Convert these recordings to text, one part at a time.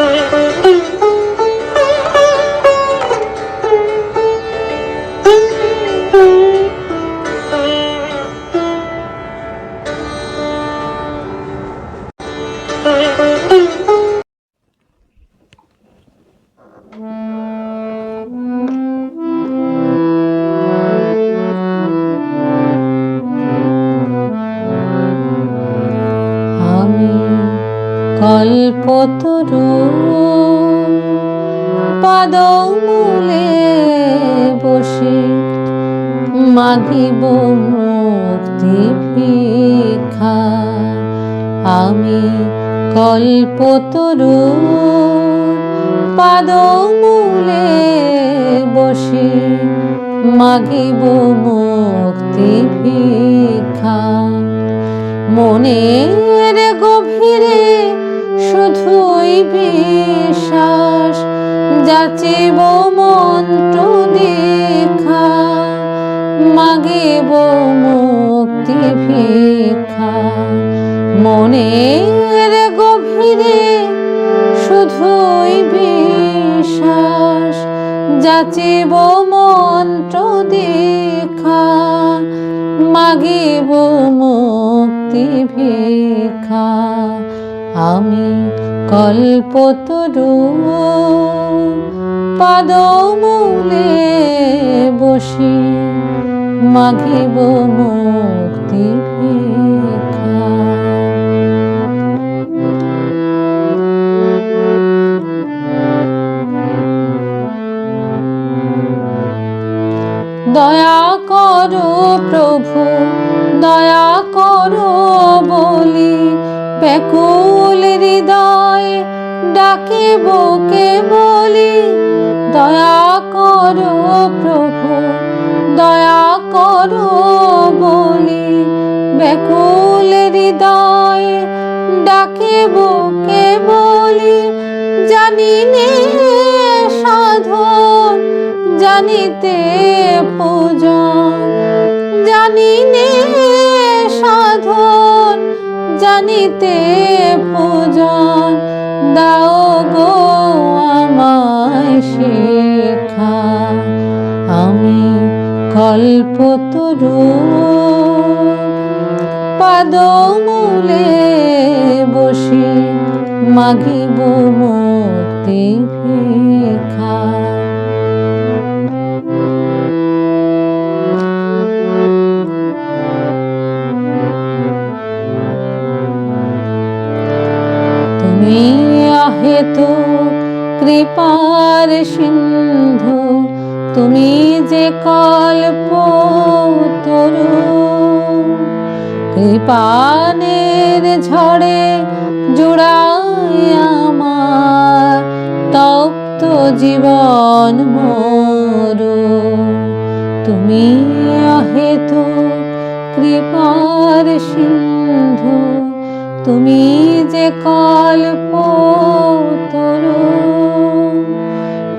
Thank you. কল্পতরু পাদমূলে বসে মাগিব মুক্তি ভিক্ষা। আমি কল্পতরু পাদমূলে বসে মাগিব মুক্তি ভিক্ষা। মনের গভীরে যাচিব মন্ত্র দেখা মাগিব মুক্তি ভিক্ষা। মনের গভীরে শুধুই বিশ্বাস, যাচিব মন্ত্র দেখা মাগিব মুক্তি ভিক্ষা। আমি কল্পতরু পাদমূলে বসি মাগিব মুক্তি দয়া করো প্রভু, দয়া করো বলি, ব্যাকুল হৃদয় ডাকে বকে বলি? দয়া করো প্রভু, দয়া করো বলি। ব্যাকুল হৃদয় ডাকে, বুকে বলি জানি নে সাধন, জানিতে পূজন জানি নে সাধন, জানিতে পূজন দাও গো আমি কল্পতরু পাদমূলে বসি মাগিব মুক্তি তুমি আহেতু কৃপার সিন্ধু তুমি যে কল্প তরু কৃপানের ঝড়ে জুড়াই আমার তপ্ত জীবন মোরু। তুমি অহেতু কৃপার সিন্ধু, তুমি যে কল্প তরু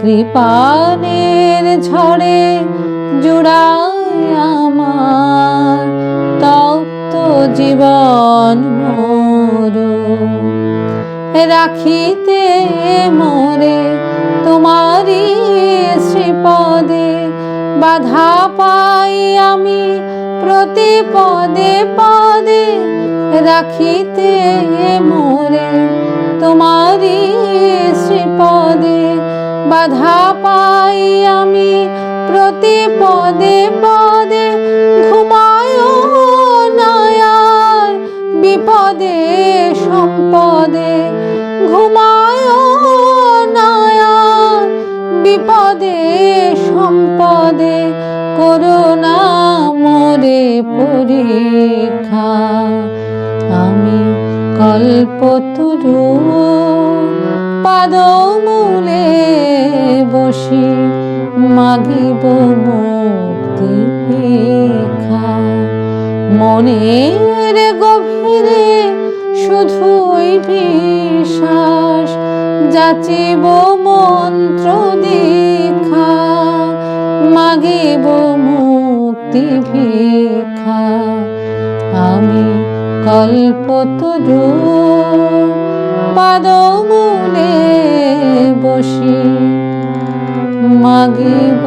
কৃপানের ঝড়ে জুড়াই আমার তপ্ত জীবন মোরু। রাখিতে মোরে তোমারি শ্রীপদে বাধা পাই আমি প্রতি পদে পদে। রাখিতে মোরে তোমারি শ্রীপদে বাধা পাই আমি প্রতি পদে পদে ঘুমায় নয়ার বিপদে, সম্পদে ঘুমায় নয়ার বিপদে, সম্পদে করুণা মোরে পরীক্ষা। আমি কল্পতরু পাদমূলে মনের গভীরে শুধুই বিশ্বাস যাচিব মন্ত্র দীক্ষা মাগিব মুক্তি ভিক্ষা। আমি কল্পতরু পাদমূলে মাগিব